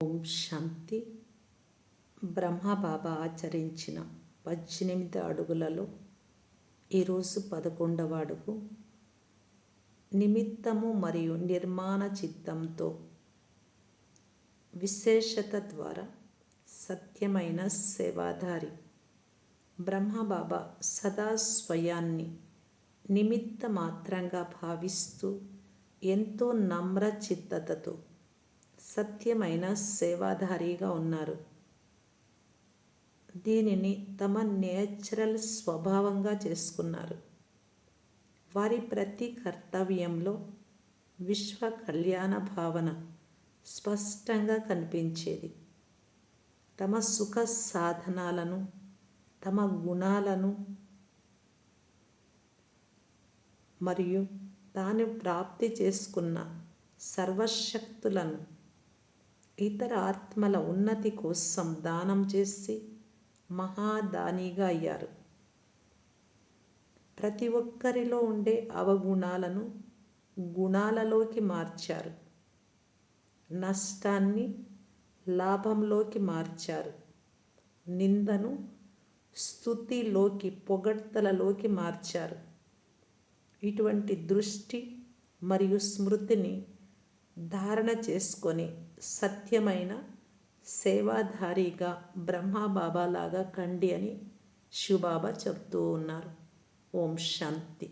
ఓం శాంతి. బ్రహ్మబాబా ఆచరించిన పద్దెనిమిది అడుగులలో ఈరోజు పదకొండవ అడుగు. నిమిత్తము మరియు నిర్మాణ చిత్తంతో విశేషత ద్వారా సత్యమైన సేవాధారి బ్రహ్మబాబా సదా స్వయాన్ని నిమిత్త మాత్రంగా భావిస్తూ ఎంతో నమ్రచిత్తతతో సత్యమైన సేవాధారిగా ఉన్నారు. దీనిని తమ నేచురల్ స్వభావంగా చేసుకున్నారు. వారి ప్రతి కర్తవ్యంలో విశ్వ కళ్యాణ భావన స్పష్టంగా కనిపించేది. తమ సుఖ సాధనాలను తమ గుణాలను మరియు తాను ప్రాప్తి చేసుకున్న సర్వశక్తులను ఇతర ఆత్మల ఉన్నతి కోసం దానం చేసి మహాదానిగా అయ్యారు. ప్రతి ఒక్కరిలో ఉండే అవగుణాలను గుణాలలోకి మార్చారు. నష్టాన్ని లాభంలోకి మార్చారు. నిందను స్థుతిలోకి పొగడ్తలలోకి మార్చారు. ఇటువంటి దృష్టి మరియు స్మృతిని ధారణ చేసుకొని సత్యమైన సేవాధారిగా బ్రహ్మబాబాలాగా కండి అని శివబాబా చెప్తూ ఉన్నారు. ఓం శాంతి.